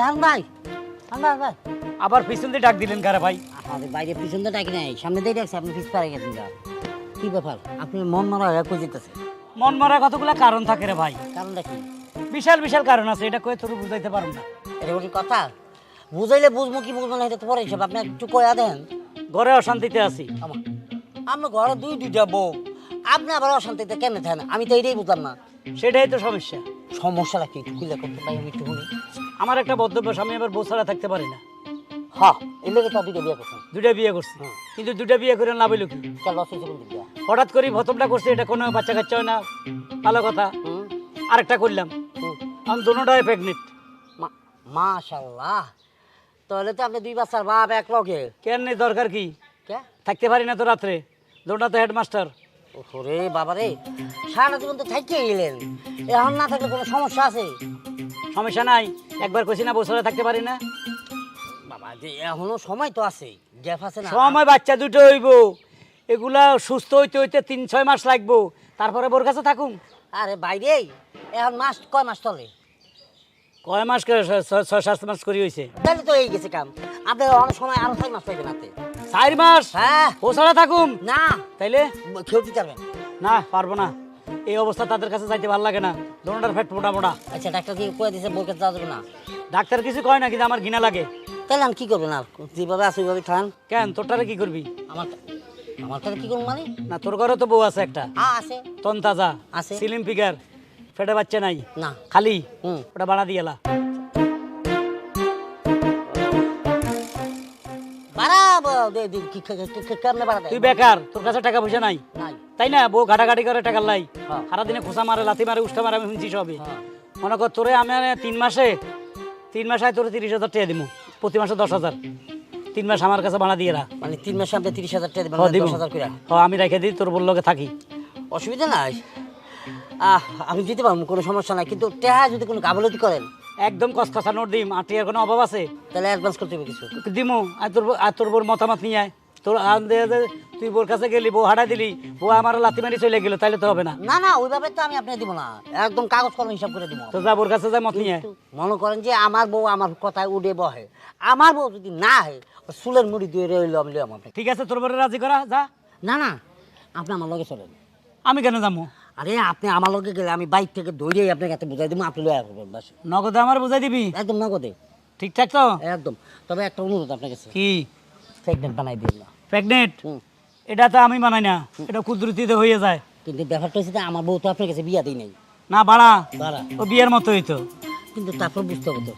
এখন ভাই ভাই ভাই। আবার পিছন দিয়ে ডাক দিলেন কারে ভাই? আমাদের বাইরে পিছন তো ডাকি নাই সামনে দিয়ে ডাকছে আপনি পিছ পাড়ে গেছেন গা কি ব্যাপার? আপনি মন মারা হয়ে যেতেছে? মন মরা কতগুলা কারণ থাকে রে ভাই? কারণটা কি? বিশাল বিশাল কারণ আছে এটা কয়ে তোর বুঝাইতে পারব না। এটা কোনো কথা? বুঝাইলে বুঝব কি বুঝব না এটা তো পরে হিসাব। আপনি একটু কয়া দেন। ঘরে অশান্তিতে আছি। আমার আমরা ঘরে দুই দুইটা বউ। আপনি আবার অশান্তিতে কেমনে থাকেন? আমি তো এইটাই বুঝলাম না। সেটাই তো সমস্যা। সমস্যাটা কি? একটু খুলে করতে পারি আমি একটু আমার একটা বদ্ধভ্যাস আমি আবার বউ ছাড়া থাকতে পারি না। হ্যাঁ এই লেগে তো দুইটা বিয়ে করছেন দুটা বিয়ে করছি। কিন্তু দুটা বিয়ে করে লাভ হইল কি? কেন লস হয়েছে কোন দিক দিয়া? হঠাৎ করে প্রথমটা করছি এটা কোনো বাচ্চা কাচ্চা হয় না। ভালো কথা। হুম। আরেকটা করলাম। হুম। আমি দুটাই প্রেগনেন্ট মা- মাশাল্লাহ তাহলে তো আপনি দুই বাচ্চার বাপ এক লগে। কেন নেই দরকার কি? কে? থাকতে পারি না তো রাত্রে। দুটা তো হেডমাস্টার ওরে বাবা রে সারাটা জীবন তো থাইকে গেলেন এখন না থাকলে কোনো সমস্যা আছে? সমস্যা নাই। একবার কইছি না বছরে থাকতে পারি না। বাবা যে এখনও সময় তো আছে গ্যাপ আছে না। সময় বাচ্চা দুটো হইব। এগুলা সুস্থ হইতে হইতে তিন ছয় মাস লাগবো। তারপরে বোর কাছে থাকুন আরে বাইরে এখন মাস কয় মাস চলে? কয় মাস করে ছয় সাত মাস করি হয়েছে তাহলে তো এই গেছে কাম। আপনি অনেক সময় আরও ছয় মাস পাইবেন হাতে চার মাস? হ্যাঁ। বছরে থাকুম? না। তাইলে? কেউ দিতে পারবেন না পারব না। এই অবস্থা তাদের কাছে যাইতে ভালো লাগে না দোনোটার ফ্যাট মোটা মোটা আচ্ছা ডাক্তার কি কয়ে দিছে বউকে যাওয়া যাবে না ডাক্তার কিছু কয় না কিন্তু আমার ঘৃণা লাগে তাহলে আমি কি করবেন আর যেভাবে আছে ওইভাবে খান কেন তোরটারে কি করবি আমার আমার তাহলে কি করব মানে না তোর ঘরে তো বউ আছে একটা হ্যাঁ আছে তন তাজা আছে। সিলিম ফিগার ফেটে বাচ্চা নাই না খালি হুম ওটা বাড়া দিয়েলা কে- কেমনে বাড়া তুই বেকার তোর কাছে টাকা পয়সা নাই নাই তাই না? বউ ঘাটাঘাটি করে টাকা লাই। হ্যাঁ। সারাদিনে খোসা মারে লাথি মারে উষ্টা মারে আমি শুনছি সবই। হ্যাঁ। মনে কর তোরে আমি তিন মাসে তিন মাসে তোরে তিরিশ হাজার টাকা দিব প্রতি মাসে দশ হাজার। তিন মাস আমার কাছে ভাড়া দিয়ে রাখ মানে তিন মাসে আপনি তিরিশ হাজার টাকা দেবেন দশ হাজার করে আমি রেখে দিই তোর বললোকে থাকি। অসুবিধা নাই। আহ আমি দিতে পারব কোনো সমস্যা নাই। কিন্তু টেহা যদি কোনো গাফলতি করেন? একদম কসকসা নোট দিম আর টিয়ার কোনো অভাব আছে? তাহলে অ্যাডভান্স করতে হবে কিছু। দিমু আর তোর আর তোর মতামত নিয়ে আয়। তোর আন দে দে, তুই বোর কাছে গেলি বউ হাঁটা দিলি বউ আমার লাথি মারি চলে গেল তাইলে তো হবে না। না না ওইভাবে তো আমি আপনাকে দিব না। একদম কাগজ কলম হিসাব করে দিব। তো যা বোর কাছে যা মত নিয়ে মনে করেন যে আমার বউ আমার কথায় উঠে বহে। আমার বউ যদি না হয় চুলের মুড়ি দিয়ে রইল আমি লইলাম আপনাকে। ঠিক আছে তোর বোরে রাজি করা যা। না না আপনি আমার লগে চলেন। আমি কেন যাব? আরে আপনি আমার লগে গেলে আমি বাইক থেকে দৌড়িয়ে আপনাকে এত বুঝাই দেবো আপনি লয়া করবেন বাস। নগদে আমার বুঝাই দিবি? একদম নগদে। ঠিকঠাক তো? একদম। তবে একটা অনুরোধ আপনার কাছে। কি? প্রেগনেন্ট বানাই না প্রেগনেন্ট এটা তো আমি মানাই না। এটা কুদরতিতে হয়ে যায়। কিন্তু ব্যাপারটা হচ্ছে আমার বউ তো আপনার কাছে বিয়া দিই নাই। না বাড়া। বাড়া। ও বিয়ের মতো হইতো কিন্তু তারপর বুঝতে হবে তো।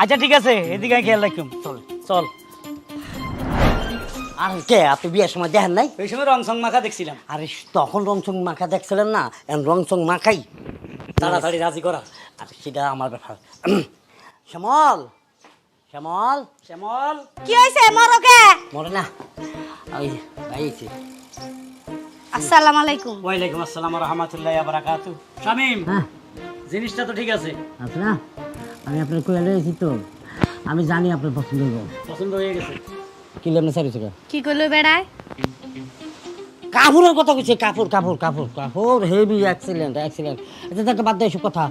আচ্ছা ঠিক আছে। এদিকে খেয়াল রাখুম চল চল। আর কে আপনি বিয়ের সময় দেখেন নাই? ওই সময় রং সং মাখা দেখছিলাম। আরে তখন রংসং মাখা দেখছিলেন না? এখন রংসং মাখাই। তাড়াতাড়ি রাজি করা। আর সেটা আমার ব্যাপার। শ্যামল! শ্যামল শ্যামল। কি হয়েছে মরকে? মরে না। ওই ভাইছি আসসালামু আলাইকুম। ওয়ালাইকুম আসসালাম রহমতুল্লাহ বারাকাতু। শামিম হ্যাঁ। জিনিসটা তো ঠিক আছে। আচ্ছা আমি আপনার কয়ে রয়েছি তো। আমি জানি আপনার পছন্দ হইব পছন্দ হয়ে গেছে। কি লেমনে কি করল বেড়ায় কাপড়ের কথা কইছে কাপড় কাপড় কাপড় কাপড় হেভি অ্যাক্সিডেন্ট অ্যাক্সিডেন্ট এটা তো বাদ দেয় কথা।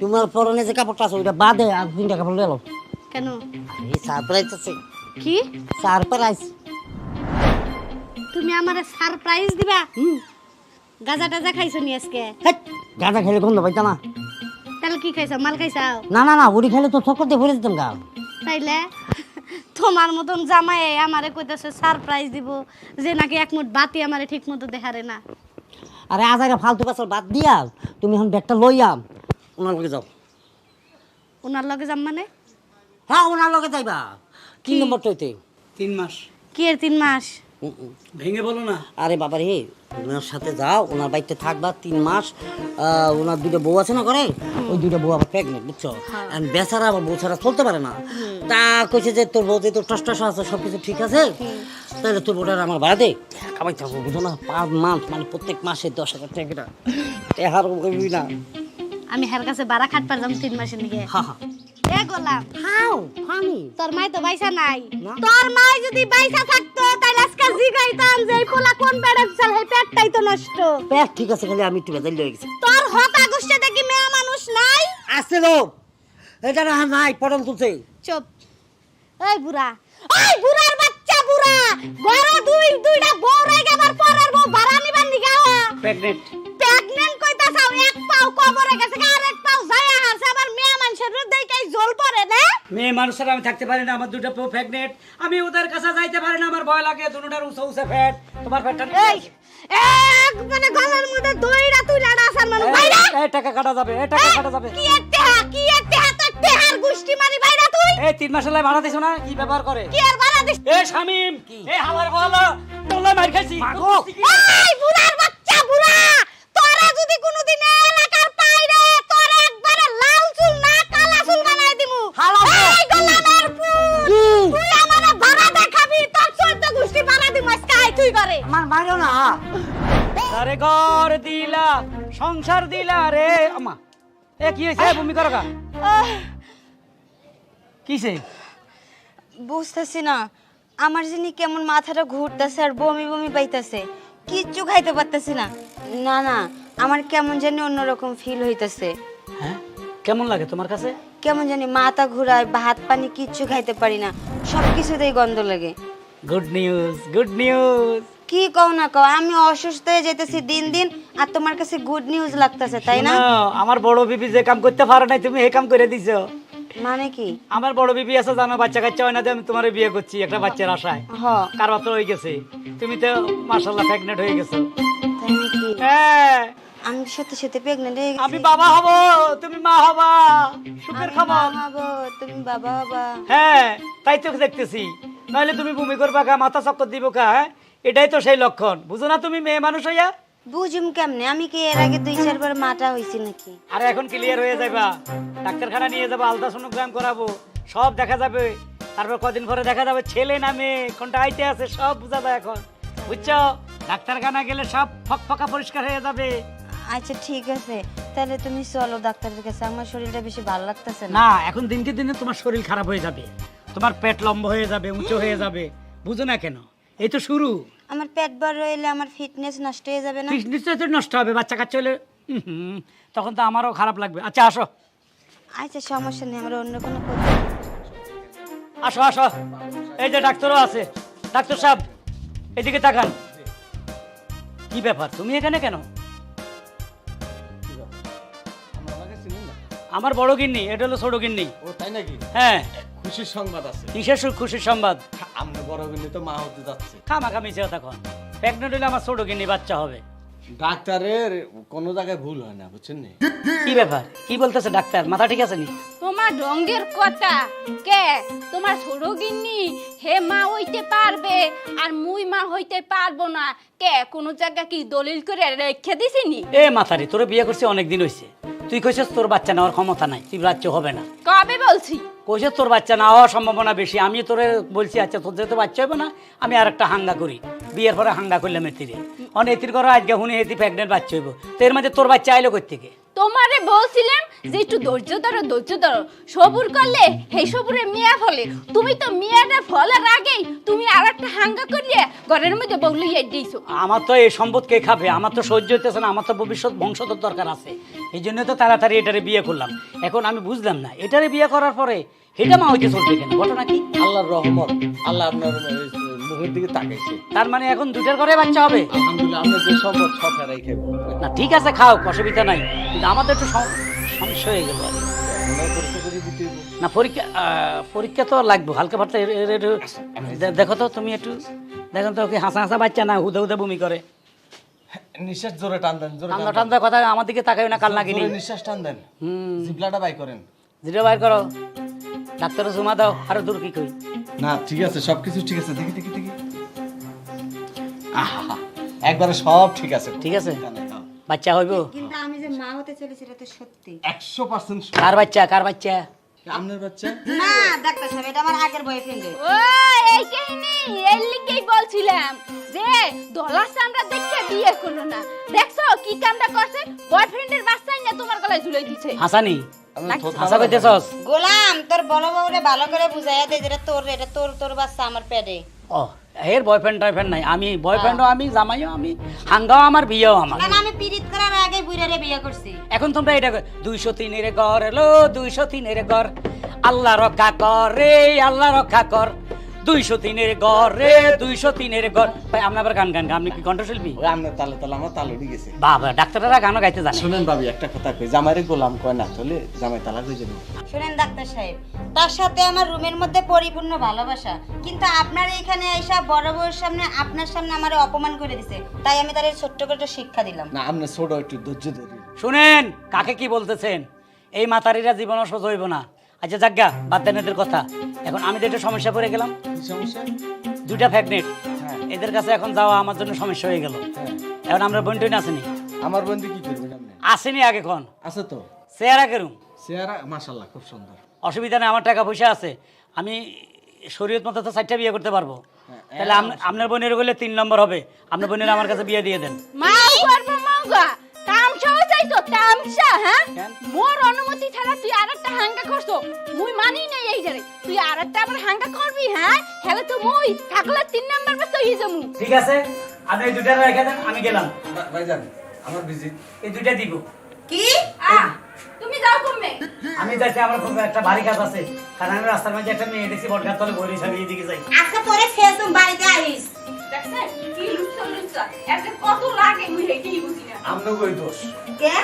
তোমার পরনে যে কাপড়টা আছে ওইটা বাদে আর তিনটা কাপড় লেলো কেন? এই সারপ্রাইজ আছে। কি? সারপ্রাইজ তুমি আমার সারপ্রাইজ দিবা? গাজা টাজা খাইছো নি আজকে? হেট গাঁজা খেলে গন্ধ পাইতা না। তাহলে কি খাইছো? মাল খাইছাও না না না উড়ি খেলে তো চক্কর দিয়ে ভরে দিতাম গা। তাইলে? তোমার মতন জামাই আমারে কইতাছে সারপ্রাইজ দিব যে নাকি এক মুঠ বাতি আমারে ঠিক মতো দেখারে না। আরে আজ আগে ফালতু কাছে বাদ দিয়া তুমি এখন ব্যাগটা লইয়া ওনার লগে যাও। ওনার লগে যাম মানে? হ্যাঁ ওনার লগে যাইবা। তিন নম্বরটা হইতে তিন মাস। কি এর তিন মাস। ভেঙে বলো না। আরে বাবা রে ওনার সাথে যাও ওনার বাড়িতে থাকবা তিন মাস। ওনার দুটো বউ আছে না করে ওই দুটো বউ আবার প্রেগনেন্ট বুঝছ? আর বেচারা আবার বউ ছাড়া চলতে পারে না। তা কইছে যে তোর বউতে তোর টস টস আছে সব কিছু ঠিক আছে? তাহলে তোর বউটার আমার ভাড়া দে। কামাই থাকব বুঝো না? পার মান্থ মানে প্রত্যেক মাসে দশ হাজার টাকা। টেহার কইবি না। আমি হের কাছে বাড়া খাট পারলাম তিন মাসের নিকে হা হা। এ গোলাম। হাও ফানি। তোর মাই তো বাইসা নাই। তোর মাই যদি বাইসা থাকতো তাহলে আজকে জিগাইতাম যে এই পোলা কোন পেটে চাল হে পেটটাই তো নষ্ট। পেট ঠিক আছে খালি আমি একটু বেজাল লয়ে গেছি। তোর হতা গুষ্টি দেখি মেয়ে মানুষ নাই? আসছে লোক এটা না নাই পটল তুলছে। চুপ। এই বুড়া। এই বুড়ার বাচ্চা বুড়া। ঘরে দুই দুইটা বউ রেগে গেবার পরের বউ ভাড়া নিবার নিগা প্রেগনেন্ট প্রেগনেন্ট কইতাছাও এক পাও কবরে গেছে আর এক যায় হারছে আবার মেয়ে মানুষের দেখেই জল পড়ে না মেয়ে মানুষের আমি থাকতে পারি না আমার দুটো পো প্রেগনেন্ট আমি ওদের কাছে যাইতে পারি না আমার ভয় লাগে দুটার উঁচা উঁচা ফ্যাট তোমার ফ্যাটটা এই এক মানে গলার মধ্যে দইরা তুইলা আসার মানে বাইরা এই টাকা কাটা যাবে এই টাকা কাটা যাবে। কি এর কি এর তেহা তেহার গুষ্টি মারি বাইরা তুই? এই তিন মাসের লাই ভাড়া দিছো না? কি ব্যবহার করে? কি আর বাড়া দিস? এ শামিম এই হালার বলা তোলা মার খাইছি। এই বুড়ার বাচ্চা বুড়া! তোরা যদি কোনোদিন আয় আমার মারো না। আরে ঘর দিলা সংসার দিলা রে। আমা এ কি হয়েছে ভূমি করো কা কিসে? বুঝতেছি না। আমার যিনি কেমন মাথাটা ঘুরতেছে আর বমি বমি পাইতেছে। কিচ্ছু খাইতে পারতেছি না। না না আমার কেমন জানি অন্যরকম ফিল হইতেছে। হ্যাঁ? কেমন লাগে তোমার কাছে? কেমন জানি মাথা ঘুরায় ভাত পানি কিচ্ছু খাইতে পারি না। সব কিছুতেই গন্ধ লাগে। গুড নিউজ গুড নিউজ কি কও না কও? আমি অসুস্থ হয়ে যেতেছি দিন দিন আর তোমার কাছে গুড নিউজ লাগতেছে তাই না? আমার বড় বিবি যে কাম করতে পারে নাই তুমি এই কাম করে দিছো। মানে কি? আমার বড় বিবি আছে জানো বাচ্চা কাচ্চা হয় না আমি তোমার বিয়ে করছি একটা বাচ্চার আশায়। হ। কার বাচ্চা হয়ে গেছে? তুমি তো মার্শাল্লাহ প্রেগনেন্ট হয়ে গেছো। তাই নাকি? হ্যাঁ। আমি সত্যি সত্যি প্রেগনেন্ট হয়ে আমি বাবা হব তুমি মা হবা। সুখের আমি খবর। হব, তুমি বাবা হবা। হ্যাঁ তাই তো দেখতেছি। নাহলে তুমি ভূমি করবা কা মাথা চক্কর দিব কা হ্যাঁ? এটাই তো সেই লক্ষণ। বুঝো না তুমি মেয়ে মানুষ হইয়া? বুঝুম কেমনে? আমি কি এর আগে দুই চারবার মাটা হইছি নাকি? আর এখন ক্লিয়ার হয়ে যাবা ডাক্তারখানা নিয়ে যাব আলট্রাসোনোগ্রাম করাবো সব দেখা যাবে। তারপর কদিন পরে দেখা যাবে ছেলে না মেয়ে কোনটা আইতে আছে সব বোঝা যায় এখন। বুঝছ? ডাক্তারখানা গেলে সব ফক ফকা পরিষ্কার হয়ে যাবে। আচ্ছা ঠিক আছে। তাহলে তুমি চলো ডাক্তারের কাছে। আমার শরীরটা বেশি ভালো লাগতেছে না। না এখন দিনকে দিনে তোমার শরীর খারাপ হয়ে যাবে। তোমার পেট লম্বা হয়ে যাবে উঁচু হয়ে যাবে। বুঝো না কেন? এই তো শুরু। আমার পেট বড় হইলে আমার ফিটনেস নষ্ট হয়ে যাবে না? নিশ্চয়ই তো নষ্ট হবে বাচ্চা কাচ্চা হলে। তখন তো আমারও খারাপ লাগবে। আচ্ছা আসো। আচ্ছা সমস্যা নেই আমার অন্য কোনো কথা আসো আসো। এই যে ডাক্তারও আছে। ডাক্তার সাহেব এদিকে তাকান। কি ব্যাপার? তুমি এখানে কেন? আমার বড় গিন্নি এটা হলো ছোট গিন্নি। ও তাই নাকি? হ্যাঁ। খুশির সংবাদ আছে। কিসের সুখ খুশির সংবাদ? আমরা বড় কিন্তু তো মা হতে যাচ্ছে। খামাখামি চেয়ে তখন। প্রেগনেন্ট হলে আমার ছোট গিন্নি বাচ্চা হবে। ডাক্তারের কোনো জায়গায় ভুল হয় না বুঝছেন নি? কি ব্যাপার? কি বলতেছে ডাক্তার? মাথা ঠিক আছে নি? তোমার রঙের কথা কে? তোমার ছোট গিন্নি হে মা হইতে পারবে আর মুই মা হইতে পারব না। কে? কোনো জায়গা কি দলিল করে রেখে দিছিনি? এ মাথারি তোর বিয়ে করছে অনেক দিন হইছে। তুই কইছিস তোর বাচ্চা নেওয়ার ক্ষমতা নাই তুই বাচ্চা হবে না। কবে বলছি? কইছিস তোর বাচ্চা না হওয়ার সম্ভাবনা বেশি আমি তোরে বলছি আচ্ছা তোর যেহেতু বাচ্চা হবে না আমি আর একটা হাঙ্গা করি। বিয়ের পরে হাঙ্গা করলাম এতিরে। অন এতির করো আজকে হুনি এতি প্রেগনেন্ট বাচ্চা হইব। তো এর মাঝে তোর বাচ্চা আইলো কই থেকে? তোমারে বলছিলাম যে একটু ধৈর্য ধরো ধৈর্য ধরো। সবুর করলে সেই সবুরে মিয়া ফলে। তুমি তো মিয়াটা ফলের আগেই তুমি আর একটা হাঙ্গা করলে ঘরের মধ্যে বউলি দিয়েছ। আমার তো এই সম্পদ কে খাবে? আমার তো সহ্য হইতেছে না, আমার তো ভবিষ্যৎ বংশধর দরকার আছে। এই জন্য তো তাড়াতাড়ি এটারে বিয়ে করলাম। এখন আমি বুঝলাম না, এটারে বিয়ে করার পরে এটা মা হইতে চলছে কেন? ঘটনা কি? আল্লাহর রহমত আল্লাহ আপনার এই দিকে তাকাইছে। তার মানে এখন দুটার করে বাচ্চা হবে? আলহামদুলিল্লাহ আমরা যে সম্পদ সব হারাই খাব। না ঠিক আছে খাও অসুবিধা নাই। কিন্তু আমাদের একটু সম- সমস্যা হয়ে গেল। না পরীক্ষা পরীক্ষা তো লাগবে। হালকা এর- একটু দেখো তো তুমি একটু দেখো তো ওকে হাসা হাসা বাচ্চা না হুদে হুদে বমি করে। নিঃশ্বাস জোরে টান দেন জোরে টান দেন। কথা আমার দিকে তাকাই না কাল জোরে নিঃশ্বাস টান দেন। হুম। জিবলাটা বাই করেন। জিরো বাইর করো। ডাক্তারও জমা দাও আরও দূর কি কই না ঠিক আছে সবকিছু ঠিক আছে দেখি দেখি দেখি। আহা একবারে সব ঠিক আছে। ঠিক আছে? বাচ্চা হইব? কিন্তু আমি যে মা হতে চলেছি এটা তো সত্যি। একশো পার্সেন্ট কার বাচ্চা কার বাচ্চা? আপনার বাচ্চা? না ডাক্তার সাহেব এটা আমার আগের বয়ফ্রেন্ডের ও এই কাহিনী এর লিগেই বলছিলাম যে দলা চামড়া দেখে বিয়ে করল না। দেখছ কি কামটা করছে? বয়ফ্রেন্ডের বাচ্চাই না তোমার গলায় ঝুলাই দিছে। হাসানি কইতেছস? গোলাম তোর বড় বউরে ভালো করে বুঝাইয়া দে যেটা তোর এটা তোর তোর বাচ্চা আমার পেটে। ও এর বয়ফ্রেন্ড টয়ফ্রেন্ড নাই। আমি বয়ফ্রেন্ডও আমি জামাইও আমি হাঙ্গাও আমার বিয়েও আমার। আমি পিরিত করার আগে বুইরারে বিয়ে করছি। এখন তোমরা এটা দুইশো তিনের ঘর এলো দুইশো তিনের ঘর। আল্লাহ রক্ষা কর রে আল্লাহ রক্ষা কর। দুইশো তিনের ঘর রে দুইশো তিনের ঘর। ভাই আপনি আবার গান গান গান আপনি কি কণ্ঠশিল্পী? ওই আপনার তালে তালে আমার তালে উঠে গেছে। বাবা ডাক্তাররা গানও গাইতে জানে। শুনেন ভাবি একটা কথা কই জামাইরে গোলাম কয় না জামাই তালা কই যাবে? শুনেন ডাক্তার সাহেব তার সাথে আমার রুমের মধ্যে পরিপূর্ণ ভালোবাসা কিন্তু আপনার এখানে এসে বড় বউয়ের সামনে আপনার সামনে আমার অপমান করে দিছে তাই আমি তার ছোট্ট করে একটা শিক্ষা দিলাম। না আপনি ছোট একটু ধৈর্য ধরি। শুনেন কাকে কি বলতেছেন? এই মাতারিরা জীবনও সোজ হইব না। আচ্ছা যাজ্ঞা বাদ দেন এদের কথা। এখন আমি তো একটা সমস্যা পড়ে গেলাম। সমস্যা? দুইটা ফ্যাগনেট হ্যাঁ। এদের কাছে এখন যাওয়া আমার জন্য সমস্যা হয়ে গেল। হ্যাঁ। এখন আমরা বন্টন আসেনি। আমার বন্ধু কি করবেন আসেনি আগে কোন আছে তো। চেহারা কেরম? চেহারা মাশাল্লাহ খুব সুন্দর। অসুবিধা নেই আমার টাকা পয়সা আছে। আমি শরীয়ত মতো তো চারটা বিয়ে করতে পারব। তাহলে আম- আপনার বোনের গেলে তিন নম্বর হবে। আপনার বোনের আমার কাছে বিয়ে দিয়ে দেন। চাইছো তামসা হ্যাঁ? মোর অনুমতি ছাড়া তুই আরেকটা হাঙ্গা করছ। মুই মানি নাই এই জারে তুই আরেকটা আবার হাঙ্গা করবি হ্যাঁ? হেলে তো মুই থাকলে তিন নাম্বার বাস হয়ে যামু ঠিক আছে আপনি এই দুটা রেখে দেন আমি গেলাম। ভাইজান আমার ভিজিট এই দুইটা দিব। কি? আহ, তুমি যাও কমবে আমি যাচ্ছি আমার খুব একটা ভারী কাজ আছে। কারণ আমি রাস্তার মাঝে একটা মেয়ে দেখছি বটগাছ তলে বই হিসাবে দিকে যাই। আজকে তোরে ফেসুম বাড়িতে আইস। দেখছেন? কি লুচ্ছা লুচ্ছা এতে কত লাগে মুই হেঁটেই বুঝি কই দোষ। কে?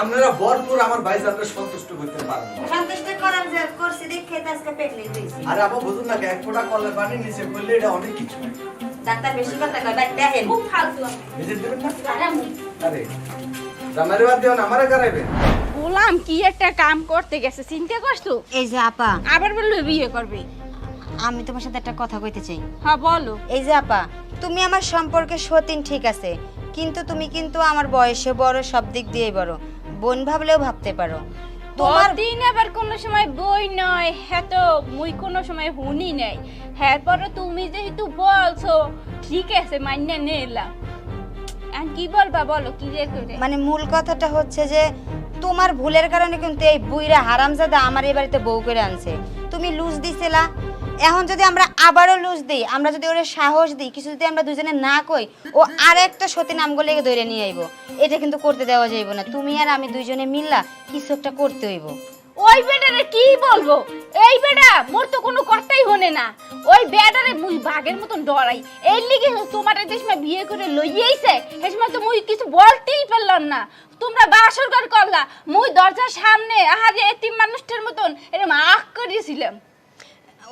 আপনারা ভরপুর আমার ভাইজানকে সন্তুষ্ট করতে পারেন না। সন্তুষ্ট করার যে করছি দেখে তো আজকে প্রেগনেন্ট হইছি আরে আপা বুঝুন না এক ফোঁটা কলের পানি নিচে পড়লে এটা অনেক কিছু। ডাক্তার বেশি কথা কয় বাট দেখেন। খুব ফালতু আমি ভিজিট দেবেন না? আরে জামাইরে বাদ দিও না আমারে করাইবে। গোলাম কি একটা কাম করতে গেছে চিন্তা করছ এই যে আপা। আবার বলল বিয়ে করবে। আমি তোমার সাথে একটা কথা কইতে চাই। হ্যাঁ বলো। এই যে আপা তুমি আমার সম্পর্কে সতীন ঠিক আছে কিন্তু তুমি কিন্তু আমার বয়সে বড় সব দিক দিয়েই বড়। বোন ভাবলেও ভাবতে পারো। তোমার দিন আবার কোনো সময় বই নয় হ্যাঁ তো মুই কোনো সময় হুনি নাই। হ্যাঁ পরে তুমি যেহেতু বলছো ঠিক আছে মান্য নিলাম। আর কি বলবা বলো কি রে করে মানে মূল কথাটা হচ্ছে যে তোমার ভুলের কারণে কিন্তু এই বুইরা হারামজাদা আমার এই বাড়িতে বউ করে আনছে। তুমি লুজ দিছিলা। এখন যদি আমরা আবারও লুজ দিই, আমরা যদি ওরে সাহস দিই, কিছু যদি আমরা দুজনে না কই, ও আর একটা সতী নাম গলে ধরে নিয়ে আইব। এটা কিন্তু করতে দেওয়া যাইব না, তুমি আর আমি দুইজনে মিললা কিছু একটা করতে হইব। ওই বেটারে কি বলব? এই বেটা, মোর তো কোনো কথাই হনে না। ওই বেটারে মুই বাঘের মতন ডরাই। এর লিগে তোমার দেশ বিয়ে করে লইয়েইছে সময় তো মুই কিছু বলতেই পারলাম না। তোমরা বাসর ঘর করলা, মুই দরজার সামনে আহারে এতিম মানুষটার মতন এরকম আখ করিয়েছিলাম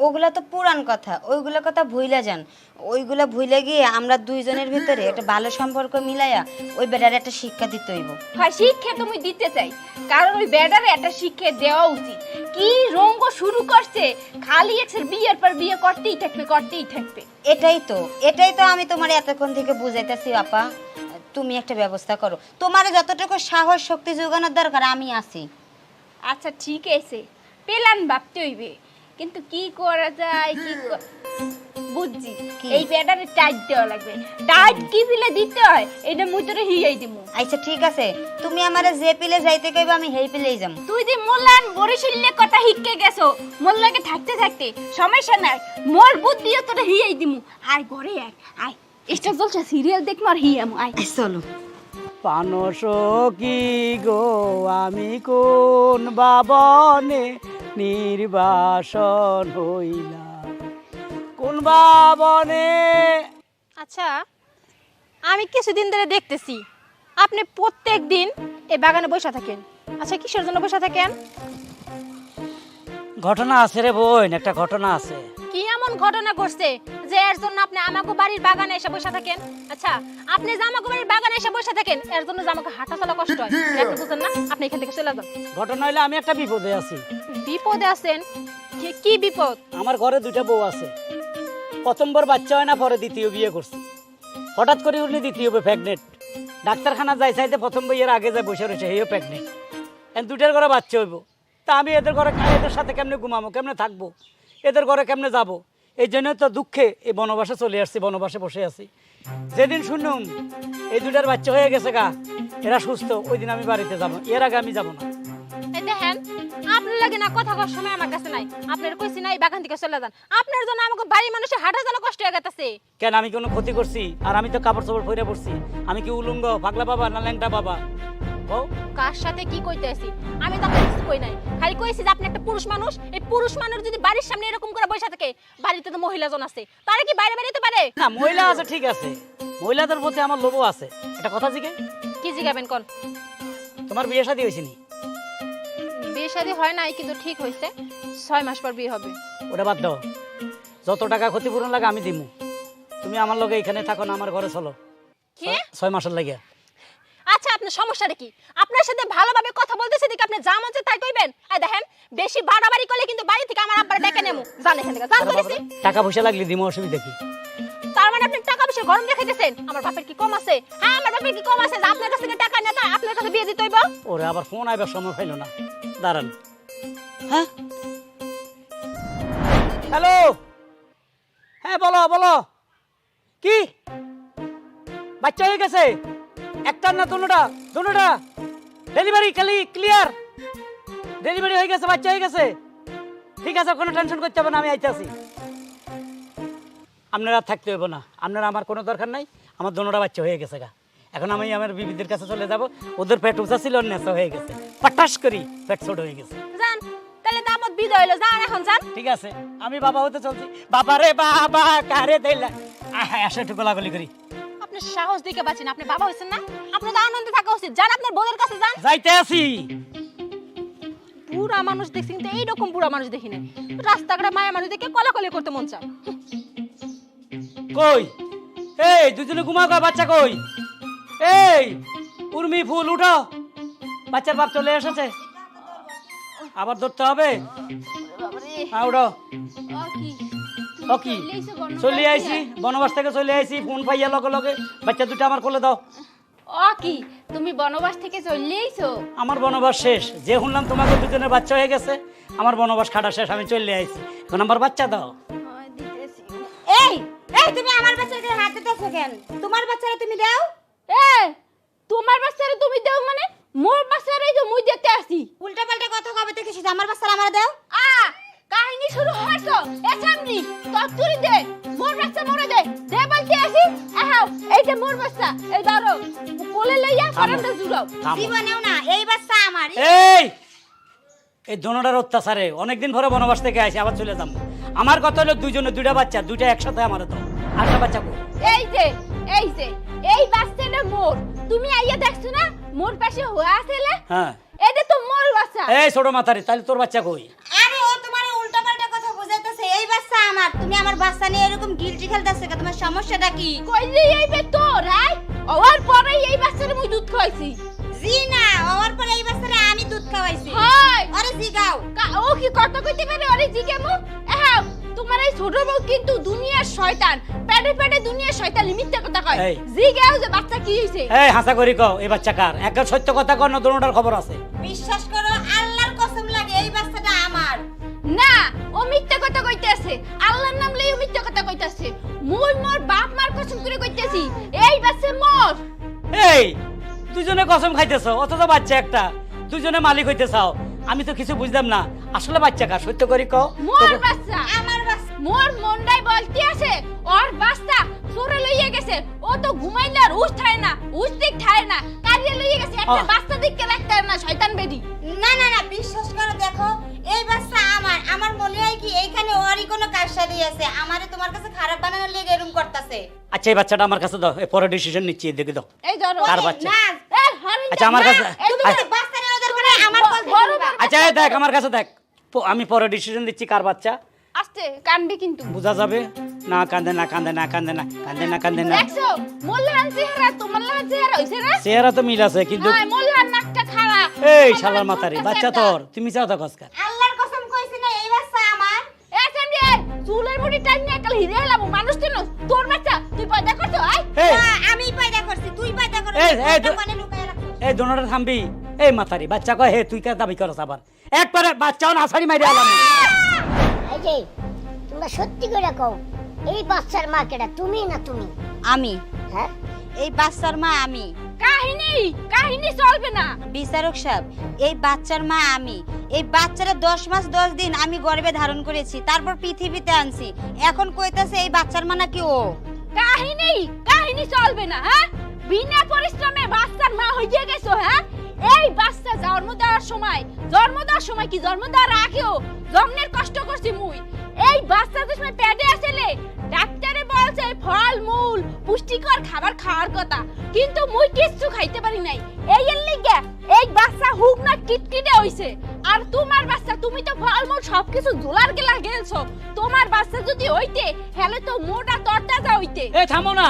ওগুলা তো পুরান কথা ওইগুলা কথা ভুইলা যান। ওইগুলা ভুইলে গিয়ে আমরা দুইজনের ভিতরে একটা ভালো সম্পর্ক মিলাইয়া ওই বেটার একটা শিক্ষা দিতে হইব। হয় শিক্ষা তুমি দিতে চাই কারণ ওই বেডারে একটা শিক্ষা দেওয়া উচিত। কি রঙ্গ শুরু করছে খালি এক্সের বিয়ের পর বিয়ে করতেই থাকবে করতেই থাকবে। এটাই তো এটাই তো আমি তোমার এতক্ষণ থেকে বুঝাইতেছি আপা। তুমি একটা ব্যবস্থা করো। তোমার যতটুকু সাহস শক্তি যোগানোর দরকার আমি আছি। আচ্ছা ঠিক আছে। পেলান ভাবতে হইবে। কিন্তু কি করা যায় কি বুঝছি। এই ব্যাটারে টাইট দেওয়া লাগবে। টাইট কি ফিলে দিতে হয়? এটা মুই তোরে হিয়াই দিমু। আচ্ছা ঠিক আছে। তুমি আমারে যে পিলে যাইতে কইবে আমি সেই পিলেই যাম। তুই যে মোল্লান বরিশিল্লে কথা হিককে গেছো মোল্লাকে থাকতে থাকতে সমস্যা নাই। মোর বুদ্ধিও তোরে হিয়াই দিমু। আয় ঘরে আয় আয়। এটা চলছে সিরিয়াল দেখমু আর হিয়ামু আয়। আই, চলো। পানস কি গো আমি কোন বাবনে নির্বাসন হইলা। কোন বাবনে? আচ্ছা আমি কিছুদিন ধরে দেখতেছি আপনি প্রত্যেক দিন এই বাগানে বসে থাকেন। আচ্ছা কিসের জন্য বসে থাকেন? ঘটনা আছে রে বোন একটা ঘটনা আছে। কি এমন ঘটনা ঘটছে যে এর জন্য আপনি আমাকে বাড়ির বাগানে এসে বসে থাকেন? আচ্ছা আপনি যে আমাকে বাড়ির বাগানে এসে বসে থাকেন এর জন্য যে আমাকে হাঁটা চলা কষ্ট হয়? এটা বুঝেন না? আপনি এখান থেকে চলে যান। ঘটনা হইলে আমি একটা বিপদে আছি। বিপদে আছেন? কি- কি বিপদ? আমার ঘরে দুইটা বউ আছে। প্রথমবার বাচ্চা হয় না পরে দ্বিতীয় বিয়ে করছে। হঠাৎ করে উনি দ্বিতীয় প্রেগনেন্ট ডাক্তারখানা যাই চাইতে প্রথম বইয়ের আগে যায় বসে রয়েছে হেও প্রেগনেন্ট এখন দুটার ঘরে বাচ্চা হইব। তা আমি এদের ঘরে এদের সাথে কেমনে ঘুমাবো কেমনে থাকব? এদের ঘরে কেমনে যাব? এই জন্য তো দুঃখে এই বনবাসে চলে আসছি বনবাসে বসে আছি। যেদিন শুনুম এই দুটার বাচ্চা হয়ে গেছে গা এরা সুস্থ ওই দিন আমি বাড়িতে যাব এর আগে আমি যাব না। দেখেন আপনার লাগে না কথা কওয়ার সময় আমার কাছে নাই। আপনার কইছি না এই বাগান থেকে চলে যান। আপনার জন্য আমাকে বাড়ি মানুষের জন্য কষ্ট হয়ে গেছে কেন আমি কোনো ক্ষতি করছি? আর আমি তো কাপড় চোপড় পড়ছি। আমি কি উলুঙ্গ পাগলা বাবা না ল্যাংটা বাবা? ও কার সাথে কি কইতে আছি আমি তো কিছু কই নাই। খালি কইছি যে আপনি একটা পুরুষ মানুষ। এই পুরুষ মানুষ যদি বাড়ির সামনে এরকম করে বসে থাকে বাড়িতে তো আছে। তারা কি বাইরে বেরোতে পারে? না মহিলা আছে ঠিক আছে। মহিলাদের প্রতি আমার লোভও আছে। একটা কথা জিগে কি জিগাবেন কোন? তোমার বিয়ে শাদী হয়েছে নি? বিয়ে শাদী হয় নাই কিন্তু ঠিক হয়েছে ছয় মাস পর বিয়ে হবে। ওটা বাদ দাও। যত টাকা ক্ষতিপূরণ লাগে আমি দিমু। তুমি আমার লগে এখানে থাকো না আমার ঘরে চলো। কি? ছয়- ছয় মাসের লাগে সমস্যাটা কি? আপনার সাথে ভালোভাবে কথা বলতেছে দেখে আপনি যা মন তাই কইবেন। এই দেখেন বেশি বাড়াবাড়ি করলে কিন্তু বাড়ি থেকে আমার আব্বার ডেকে নেমু। জান এখান থেকে জান করেছি টাকা পয়সা লাগলে দিমু অসুবিধা কি? তার মানে আপনি টাকা পয়সা গরম দেখাইতেছেন আমার বাপের কি কম আছে? হ্যাঁ আমার বাপের কি কম আছে? যে আপনার কাছ থেকে টাকা নেতা আপনার কাছে বিয়ে দিতে হইব? ওরে আবার ফোন আইবার সময় পাইলো না। দাঁড়ান। হ্যাঁ? হ্যালো? হ্যাঁ বলো বলো। কি? বাচ্চা হয়ে গেছে? একটা না দুটা দুটা ডেলিভারি খালি ক্লিয়ার ডেলিভারি হয়ে গেছে বাচ্চা হয়ে গেছে ঠিক আছে কোনো টেনশন করতে হবে না আমি আইতেছি আপনারা থাকতে হইব না আপনারা আমার কোনো দরকার নাই আমার দোনোটা বাচ্চা হয়ে গেছে গা এখন আমি আমার বিবিদের কাছে চলে যাব ওদের পেট উঁচা ছিল নেশা হয়ে গেছে পাটাস করি পেট ছোট হয়ে গেছে জান তাহলে দামত যান এখন যান ঠিক আছে আমি বাবা হতে চলছি বাবা রে বাবা কারে দিলা আসে একটু গোলাগুলি করি আপনি সাহস দিকে বাঁচেন আপনি বাবা হইছেন না? আপনার তো আনন্দে থাকা উচিত। যান আপনার বোনের কাছে যান। যাইতে আসি। বুড়া মানুষ দেখছি কিন্তু এইরকম বুড়া মানুষ দেখি নাই। রাস্তাঘাটে মায়া মানুষ দেখে কলাকলি করতে মন চায়। কই? এই দুজনে ঘুমা কয় বাচ্চা কই? এই উর্মি ফুল উঠো। বাচ্চার বাপ চলে এসেছে। আবার ধরতে হবে। হ্যাঁ উঠো। ও কি? চলে আইছি বনবাস থেকে চলে আইছি ফোন পাইয়া লগে লগে। বাচ্চা দুটো আমার কোলে দাও। ও কি? তুমি বনবাস থেকে চলে আইছো? আমার বনবাস শেষ। যে শুনলাম তোমাকে দুজনের বাচ্চা হয়ে গেছে আমার বনবাস খাটা শেষ আমি চলে আইছি। এখন আমার বাচ্চা দাও। এই এই তুমি আমার বাচ্চাকে হাত দিতেছো কেন? তোমার বাচ্চারা তুমি দাও। এ তোমার বাচ্চারে তুমি দেও মানে মোর বাচ্চারে তো মুই দেখতে আসি। উল্টা পাল্টা কথা কবে থেকে শিখে আমার বাচ্চারা আমার দাও। আ কাহিনী শুরু হয়েছো এসামনি তত্তুরি দে মোর বাচ্চা মরে দে। দে বলতে আসি আহাও এইটা মোর বাচ্চা এই ধরো কোলে লইয়া ফরানটা জুড়াও। জীবনেও না এই বাচ্চা আমার। এই এই দোনোটার অত্যাচারে অনেকদিন পরে বনবাস থেকে আসি আবার চলে যাব। আমার কথা হলো দুইজনে দুইটা বাচ্চা দুইটা একসাথে আমার তো আটটা বাচ্চা কই? এই যে এই যে এই বাচ্চাটা মোর। তুমি আইয়া দেখছ না মোর পাশে হয়ে আসলে হ্যাঁ। এটা তো মোর বাচ্চা। এই ছোট মাথারি তাহলে তোর বাচ্চা কই? আরে ও তোমার উল্টা পাল্টা কথা বুঝাইতেছে এই বাচ্চা আমার। তুমি আমার বাচ্চা নিয়ে এরকম গিলটি খেলতেছো কেন? তোমার সমস্যাটা কি? কইলে এইবে তোর আই ওর পরে এই বাচ্চারে মুই দুধ খাইছি জি না ওর পরে এই বাচ্চারা আমি দুধ খাওয়াইছি। হয়। আরে জিগাও ও কি কথা কইতে পারে? আরে জিগে মু হ্যাঁ তোমার এই ছোট বউ কিন্তু দুনিয়ার শয়তান। পেটে পেটে দুনিয়ার শয়তান মিথ্যা কথা কয়। এই। জিগাও যে বাচ্চা কি হইছে? এই হাসা করি কও এই বাচ্চা কার? একদম সত্য কথা কর না দোনোটার খবর আছে। বিশ্বাস করো ও মিথ্যা কথা কইতেছে আল্লাহর নাম লই ও মিথ্যা কথা কইতাছে মুই মোর বাপ মার কসম করে কইতেছি এই বাচ্চা মোর। এই দুজনে কসম খাইতেছ অথচ বাচ্চা একটা। দুজনে মালিক হইতে চাও। আমি তো কিছু বুঝলাম না। আসলে বাচ্চা কার? সত্য করি কও। মোর বাচ্চা আমার বাচ্চা। মোর মন্ডাই বলতে আছে ওর বাচ্চা সরে লইয়ে গেছে। ও তো ঘুমাইলে আর উঠ ঠায় না উঠ দিক ঠায় না। কারিয়ে লইয়ে গেছে একটা বাচ্চা দিককে রাখতে না শয়তান বেডি না না না বিশ্বাস করো দেখো এই বাচ্চা আমার আমার মনে হয় কি এইখানে ওরই কোনো কারসাদি আছে। আমারে তোমার কাছে খারাপ বানানোর লেগে এরকম করতেছে। আচ্ছা এই বাচ্চাটা আমার কাছে দাও এ পরে ডিসিশন নিচ্ছি এদিকে দাও। এই ধরো। কার বাচ্চা? না এই আচ্ছা, আমার কাছে- তুমি আচ্ছা। বাচ্চা নিয়ে ওদের করে আমার বড় কথা আচ্ছা এই দেখ আমার কাছে দেখ। আমি পরে ডিসিশন দিচ্ছি কার বাচ্চা। আস্তে কানবি কিন্তু। বোঝা যাবে? না কান্দে না কান্দে না কান্দে না কান্দে না কান্দে না। দেখছ মোল্লাহান চেহারা তোমার লাহান চেহারা হইছে না চেহারা তো মিল আছে কিন্তু হ্যাঁ মোল্লাহান নাকটা খারাপ এই শালার মাতারি বাচ্চা তোর তুমি চাও তো কসকার আল্লাহর কসম কইছি না এই বাচ্চা আমার এ সামনে আয়, চুলের মুড়ি টাইম নিয়ে কাল হিরে হলাম মানুষ তো তোর বাচ্চা তুই পয়দা করছ? এই। আমি পয়দা করছি তুই পয়দা করছিস এই, এই, মানে লুকায় রাখছিস। এই দোনোটা থামবি। এই মাতারি বাচ্চা কয় হে তুই কে দাবি করস আবার? একবারে বাচ্চাও না সারি মাইরে আলাম এই যে তোমরা সত্যি করে কও এই বাচ্চার মা কেডা তুমি না তুমি? আমি। হ্যাঁ? এই বাচ্চার মা আমি। কাহিনী কাহিনী চলবে না। বিচারক সাহেব এই বাচ্চার মা আমি। এই বাচ্চারা দশ মাস, দশ দিন আমি গর্ভে ধারণ করেছি, তারপর পৃথিবীতে আনছি। এখন কইতাছে এই বাচ্চার মা নাকি ও। কাহিনী কাহিনী চলবে না হ্যাঁ? বিনা পরিশ্রমে বাচ্চার মা হয়ে গেছো হ্যাঁ? এই বাচ্চা জন্ম দেওয়ার সময়, জন্ম দেওয়ার সময় কি জন্ম দেওয়ার আগেও জন্মের কষ্ট করছি মুই? এই বাচ্চা যে সময় পেটে আসলে ডাক্তারে বলছে ফল মূল পুষ্টিকর খাবার খাওয়ার কথা। কিন্তু মুই কিচ্ছু খাইতে পারি নাই। এই এর লিগে এই বাচ্চা হুক না কিটকিটে হইছে। আর তোমার বাচ্চা তুমি তো ফল মূল সবকিছু জোলার গেলা গেলছো। তোমার বাচ্চা যদি হইতে হেলে তো মোটা তরতাজা হইতে। এ থামো না।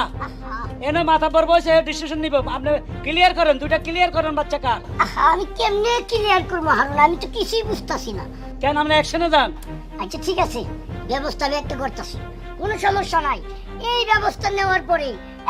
এনে মাথা পর বসে ডিসিশন নিব। আপনি ক্লিয়ার করেন দুইটা ক্লিয়ার করেন বাচ্চা কার। আমি কেমনে ক্লিয়ার করব হারুন? আমি তো কিছুই বুঝতাছি না। কেন আপনি অ্যাকশনে যান? আচ্ছা ঠিক আছে। ব্যবস্থা আমি একটা করতেছি। কোনো সমস্যা নাই। এই ব্যবস্থা নেওয়ার পরে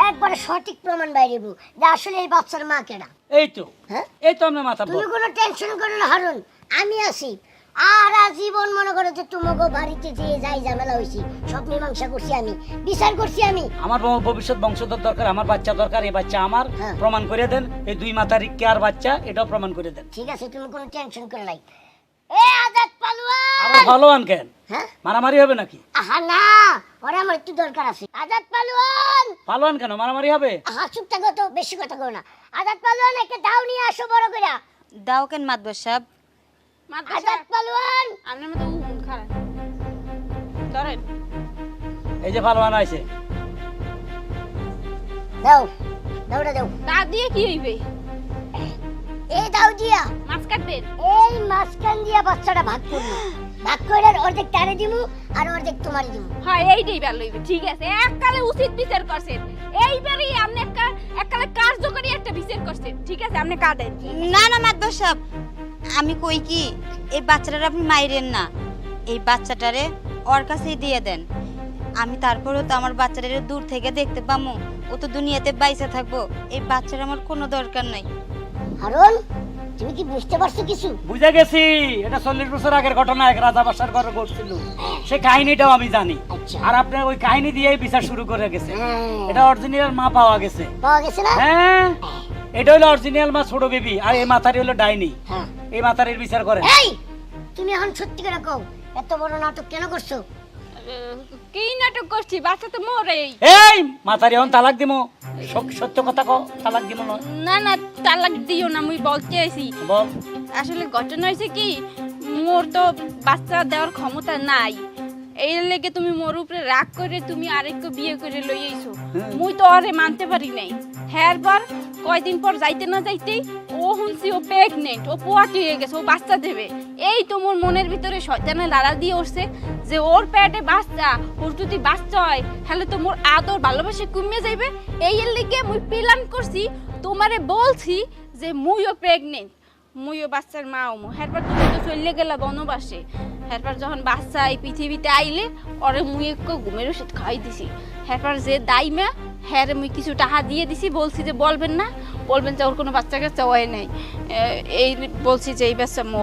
একবারে সঠিক প্রমাণ বাইরেব যে আসলে এই বাচ্চার মা কেডা। এই তো। হ্যাঁ? এই তো আপনার মাথা তুমি কোনো টেনশন করো না হারুন। আমি আছি। আর আজীবন মনে করো যে তোমাকে বাড়িতে যে যাই ঝামেলা হয়েছি সব মীমাংসা করছি আমি বিচার করছি আমি। আমার ভবিষ্যৎ বংশধর দরকার আমার বাচ্চা দরকার এই বাচ্চা আমার। হ্যাঁ। প্রমাণ করে দেন এই দুই মাথার কেয়ার বাচ্চা এটাও প্রমাণ করে দেন। ঠিক আছে তুমি কোনো টেনশন করে নাই। এ আজাদ পালুয়ান! আবার ভালোবান কেন? হ্যাঁ? মারামারি হবে নাকি? আহা না! ওরা আমার একটু দরকার আছে। আজাদ পালুয়ান! পালোয়ান কেন? মারামারি হবে? আহা চুপ থাকো তো বেশি কথা কো না। আজাদ পালুয়ান একটা দাও নিয়ে আসো বড় দাও কেন মাতবর সাহেব? আজাদ পালুয়ান! আপনার মতো উম খারাপ। ধরেন। এই যে পালোয়ান আছে দাও দাওটা দাও। তা দিয়ে কি হইবে? এই দাও দিয়া। মাছ কাটবেন এই মাঝখান দিয়া বাচ্চাটা ভাগ করব ভাগ করে অর্ধেক টানে দিমু আর অর্ধেক তোমারই দিমু। হ্যাঁ এইটাই ভালো হইবে ঠিক আছে। এককালে উচিত বিচার করছেন। এইবারই আপনি একটা এককালে কার্যকরী একটা বিচার করছেন ঠিক আছে? আপনি কাটেন না না মাতবর সাহেব আমি কই কি এই বাচ্চাটার আপনি মাইরেন না। এই বাচ্চাটারে ওর কাছেই দিয়ে দেন। আমি তারপরেও তো আমার বাচ্চাটারে দূর থেকে দেখতে পামু। ও তো দুনিয়াতে বাইসে থাকব। এই বাচ্চার আমার কোনো দরকার নাই। হারুন তুমি কি বুঝতে পারছ কিছু? বুঝে গেছি। এটা চল্লিশ বছর আগের ঘটনা এক রাজা বাসার ঘরে ঘটছিল সেই কাহিনীটাও আমি জানি। আচ্ছা। আর আপনি ওই কাহিনী দিয়েই বিচার শুরু করে গেছে। হ্যাঁ। এটা অরিজিনাল মা পাওয়া গেছে। পাওয়া গেছে না? হ্যাঁ। এটা হলো অরিজিনাল মা ছোট বেবি আর এই মাথারি হলো ডাইনি। হ্যাঁ। এই মাথারির বিচার করে। তুমি এখন সত্যি করে কও এত বড় নাটক কেন করছ? কি নাটক করছি বাচ্চা তো মরেই। এই মাথারি এখন তালাক দিমো। সত্য কথা কও তালাক দিমো না না তালাক দিও না মুই বলতে আইছি। বল। আসলে ঘটনা হয়েছে কি মোর তো বাচ্চা দেওয়ার ক্ষমতা নাই। এই লেগে তুমি মোর উপরে রাগ করে তুমি আরেককে বিয়ে করে লই আইছো। মুই তো আরে মানতে পারি নাই। হ্যার পর কয়দিন পর যাইতে না যাইতেই ও শুনছি ও প্রেগনেন্ট ও পোয়াটি হয়ে গেছে, ও বাচ্চা দেবে। এই তো মোর মনের ভিতরে শয়তানে লাড়া দিয়ে উঠছে যে ওর পেটে বাচ্চা, ওর যদি বাচ্চা হয়, তাহলে তো মোর আদর ভালোবাসা কমে যাইবে। এই এর লিগে মুই প্ল্যান করছি, তোমারে বলছি যে মুইও প্রেগনেন্ট মুইও বাচ্চার মা মু হ্যারবার তুমি তো চলে গেলা বনবাসে। হ্যারবার যখন বাচ্চা এই পৃথিবীতে আইলে ওরে মুই এক ঘুমের ওষুধ খাওয়াই দিছি। হ্যারবার যে দাইমা হ্যাঁ মুই কিছু টাকা দিয়ে দিছি বলছি যে বলবেন না। বলবেন যে ওর কোনো বাচ্চা কাচ্চা হয় নাই। এই বলছি যে এই বাচ্চা মো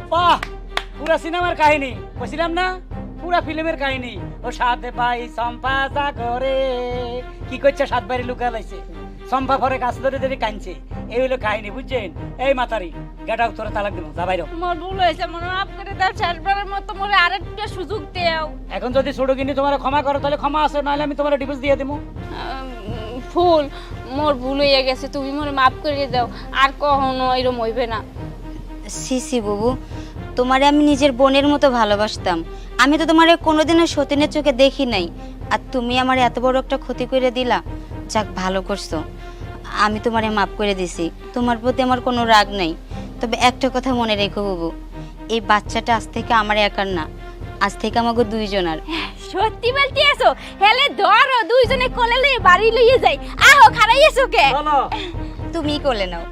পুরা সিনেমার কাহিনী। বলছিলাম না? পুরা ফিল্মের কাহিনী। ও সাথে ভাই সম্পা করে কি করছে সাত বাড়ি লুকা লাইছে। সম্পা ঘরে গাছ ধরে ধরে কাঁদছে। এই হলো কাহিনী বুঝছেন? এই মাতারি গেটা তোরে তালাক দিব যা বাইর। মোর ভুল হয়েছে মনে মাফ করে দাও শেষবারের মতো মোরে আরেকটা সুযোগ দেও। এখন যদি ছোট কিনি তোমার ক্ষমা করো তাহলে ক্ষমা আছে নাহলে আমি তোমার ডিভোর্স দিয়ে দেবো ফুল, মোর ভুল হয়ে গেছে, তুমি মোরে মাফ করে দাও, আর কখনো এরম হইবে না। সি সি, বাবু, তোমারে আমি নিজের বোনের মতো ভালোবাসতাম। আমি তো তোমারে কোনোদিনও সতীনের চোখে দেখি নাই। আর তুমি আমার এত বড় একটা ক্ষতি করে দিলা। যাক, ভালো করছ। আমি তোমারে মাফ করে দিছি। তোমার প্রতি আমার কোনো রাগ নেই। তবে একটা কথা মনে রেখো, বাবু, এই বাচ্চাটা আজ থেকে আমার একার না। আজ থেকে আমাকে দুইজনার সত্যি বলতে আছো? হেলে ধরো দুইজনে কোলে লই বাড়ি লইয়ে যাই। আহো খারাই আছো কে? তুমি কোলে নাও।